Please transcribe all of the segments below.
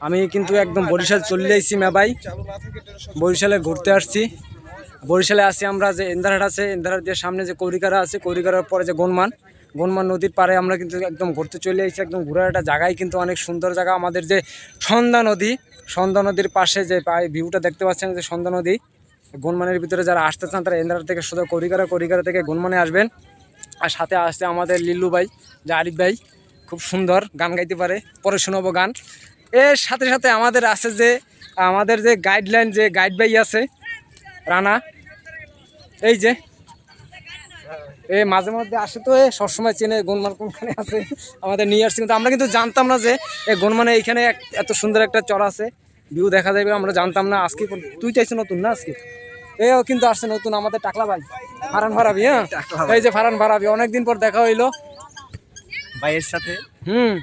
আমি কিন্তু একদম বরিশাল চলে যাইছি মেবাই বরিশালে ঘুরতে আসছি। বরিশালে আসি আমরা যে ইন্দারহাট আছে, ইন্দারহাট দিয়ে সামনে যে কৌরিকারা আছে, কৌরিকারার পরে যে গনমান গনমান নদীর পাড়ে আমরা কিন্তু একদম ঘুরতে চলে এসেছি। একদম ঘোরার একটা জায়গায় কিন্তু অনেক সুন্দর জায়গা। আমাদের যে সন্ধ্যা নদী, সন্ধ্যা নদীর পাশে যে ভিউটা দেখতে পাচ্ছেন যে সন্ধ্যা নদী, গনমানের ভিতরে যারা আসতে চান তারা ইন্দারহাট থেকে শুধু করিকারা করিকারা থেকে গনমানে আসবেন। আর সাথে আসছে আমাদের লিল্লু ভাই, যে আরিফ ভাই, খুব সুন্দর গান গাইতে পারে। পরে শোনাবো গান। এর সাথে সাথে আমাদের আছে যে আমাদের যে গাইডলাইন যে গাইড বাই আছে রানা এই যে এ মাঝে মধ্যে আসে তো এ সবসময় চেনে গনমান কোনখানে আছে আমাদের নিয়ে আসছে কিন্তু আমরা কিন্তু জানতাম না যে এ গনমানে এইখানে এত সুন্দর একটা চর আছে ভিউ দেখা যাবে আমরা জানতাম না আজকে তুই চাইছো নতুন না আজকে? এও কিন্তু আসছে নতুন আমাদের টাকলা ভাই ফারান ভাড়াবি হ্যাঁ? এই যে ফারান ভাড়াবি অনেকদিন পর দেখা হইল। ভাইয়ের সাথে? হুম।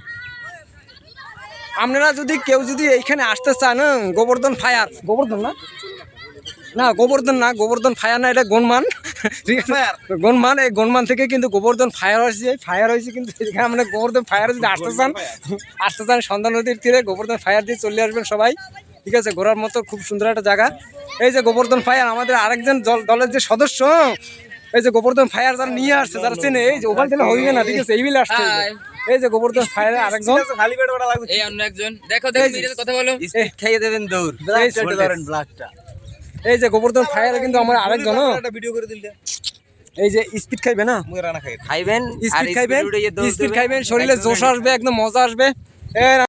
আপনারা যদি কেউ যদি এইখানে আসতে চান হ্যাঁ, গোবর্ধন ফায়ার। গোবর্ধন না? না গোবর্ধন না গোবর্ধন ফায়ার না এটা গনমান ঠিক আছে গনমান এই গনমান থেকে কিন্তু গোবর্ধন ফায়ার হয়েছে ফায়ার হয়েছে কিন্তু এখানে আমরা গোবর্ধন ফায়ার যদি আসতে চান আসতে চান সন্ধ্যা নদীর তীরে গোবর্ধন ফায়ার দিয়ে চলে আসবেন সবাই। ঠিক আছে ঘোরার মতো খুব সুন্দর একটা জায়গা। এই যে গোবর্ধন ফায়ার আমাদের আরেকজন দলের যে সদস্য এই যে গোবর্ধন ফায়ার যারা নিয়ে আসছে যারা চেনে এই যে ওখান থেকে হইবে না ঠিক আছে এই মিলে আসছে। এই যে। গোবর্ধন ফায়ার আরেকজন। খালি পেট ওটা লাগবে এই অন্য একজন। দেখো দেখো কথা বলো। খাইয়ে দেবেন দৌড়। এই যে গোবর্ধন ফায়ার কিন্তু আমার আরেকজন হ্যাঁ। একটা ভিডিও করে দিলে এই যে স্পিড খাইবে না? খাইবেন স্পিড খাইবেন? স্পিড। খাইবেন শরীরে জোশ আসবে একদম মজা আসবে।